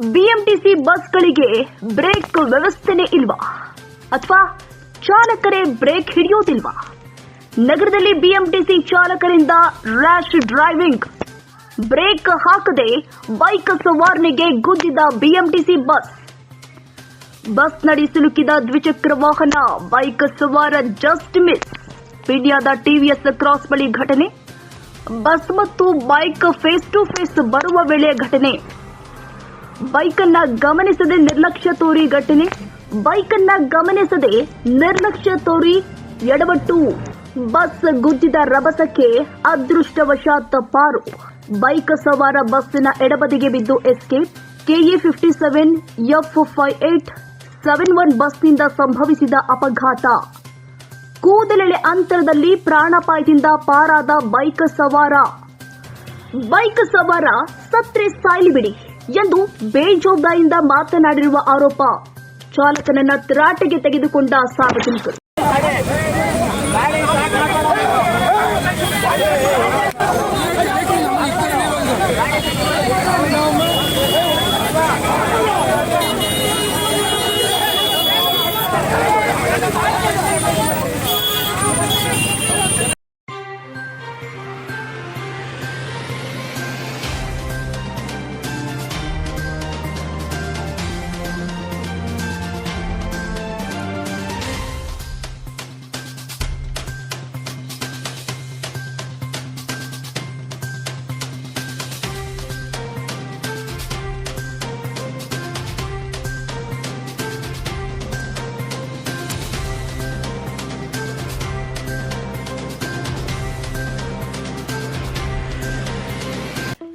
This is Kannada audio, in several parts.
ಬಿಎಂಟಿಸಿ ಬಸ್ಗಳಿಗೆ ಬ್ರೇಕ್ ವ್ಯವಸ್ಥೆನೇ ಇಲ್ವಾ? ಅಥವಾ ಚಾಲಕರೇ ಬ್ರೇಕ್ ಹಿಡಿಯೋದಿಲ್ವಾ? ನಗರದಲ್ಲಿ ಬಿಎಂಟಿಸಿ ಚಾಲಕರಿಂದ ರ್ಯಾಶ್ ಡ್ರೈವಿಂಗ್. ಬ್ರೇಕ್ ಹಾಕದೆ ಬೈಕ್ ಸವಾರನಿಗೆ ಗುದ್ದಿದ ಬಿಎಂಟಿಸಿ ಬಸ್. ಬಸ್ ನಡಿ ಸಿಲುಕಿದ ದ್ವಿಚಕ್ರ ವಾಹನ ಬೈಕ್ ಸವಾರ ಜಸ್ಟ್ ಮಿಸ್. ಪೀಣ್ಯದ ಟಿವಿಎಸ್ ಕ್ರಾಸ್ ಬಳಿ ಘಟನೆ. ಬಸ್ ಮತ್ತು ಬೈಕ್ ಫೇಸ್ ಟು ಫೇಸ್ ಬರುವ ವೇಳೆ ಘಟನೆ. ಬೈಕನ್ನ ಗಮನಿಸದೆ ನಿರ್ಲಕ್ಷ್ಯ ತೋರಿ ಘಟನೆ. ಬೈಕನ್ನ ಗಮನಿಸದೆ ನಿರ್ಲಕ್ಷ್ಯ ತೋರಿ ಎಡವಟ್ಟು. ಬಸ್ ಗುದ್ದಿದ ರಭಸಕ್ಕೆ ಅದೃಷ್ಟವಶಾತ್ ಪಾರು. ಬೈಕ್ ಸವಾರ ಬಸ್ಸಿನ ಎಡಬದಿಗೆ ಬಿದ್ದು escape. KA fifty seven, F five eight, seven one ಬಸ್ನಿಂದ ಸಂಭವಿಸಿದ ಅಪಘಾತ. ಕೂದಲೆಳೆ ಅಂತರದಲ್ಲಿ ಪ್ರಾಣಪಾಯದಿಂದ ಪಾರಾದ ಬೈಕ್ ಸವಾರ. ಬೈಕ್ ಸವಾರ ಸತ್ರೆ ಸಾಯ್ಲಿ ಬಿಡಿ. ಎಂದು ಬೇಜವಾಬ್ದಾರಿಯಿಂದ ಮಾತನಾಡಿರುವ ಆರೋಪ. ಚಾಲಕನನ್ನ ತರಾಟೆಗೆ ತೆಗೆದುಕೊಂಡ ಸಾರ್ವಜನಿಕರು.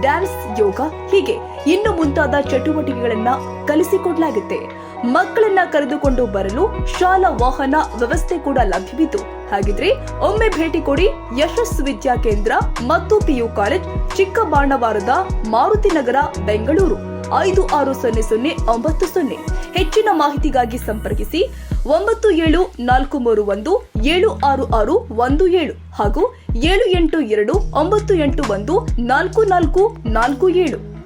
ಡ್ಯಾನ್ಸ್ ಯೋಗ ಹೀಗೆ ಇನ್ನು ಮುಂತಾದ ಚಟುವಟಿಕೆಗಳನ್ನ ಕಲಿಸಿಕೊಡಲಾಗುತ್ತೆ. ಮಕ್ಕಳನ್ನ ಕರೆದುಕೊಂಡು ಬರಲು ಶಾಲಾ ವಾಹನ ವ್ಯವಸ್ಥೆ ಕೂಡ ಲಭ್ಯವಿದ್ದು ಹಾಗಿದ್ರೆ ಒಮ್ಮೆ ಭೇಟಿ ಕೊಡಿ ಯಶಸ್ ವಿದ್ಯಾ ಕೇಂದ್ರ ಮತ್ತು ಪಿಯು ಕಾಲೇಜ್, ಚಿಕ್ಕಬಾಣವಾರದ ಮಾರುತಿ ನಗರ, ಬೆಂಗಳೂರು. ಐದು ಆರು ಸೊನ್ನೆ ಸೊನ್ನೆ ಒಂಬತ್ತು ಸೊನ್ನೆ. ಹೆಚ್ಚಿನ ಮಾಹಿತಿಗಾಗಿ ಸಂಪರ್ಕಿಸಿ ಒಂಬತ್ತು ಏಳು ನಾಲ್ಕು ಮೂರು ಒಂದು ಏಳು ಆರು ಆರು ಒಂದು ಏಳು ಹಾಗೂ ಏಳು ಎಂಟು ಎರಡು ಒಂಬತ್ತು ಎಂಟು ಒಂದು ನಾಲ್ಕು ನಾಲ್ಕು ನಾಲ್ಕು ಏಳು.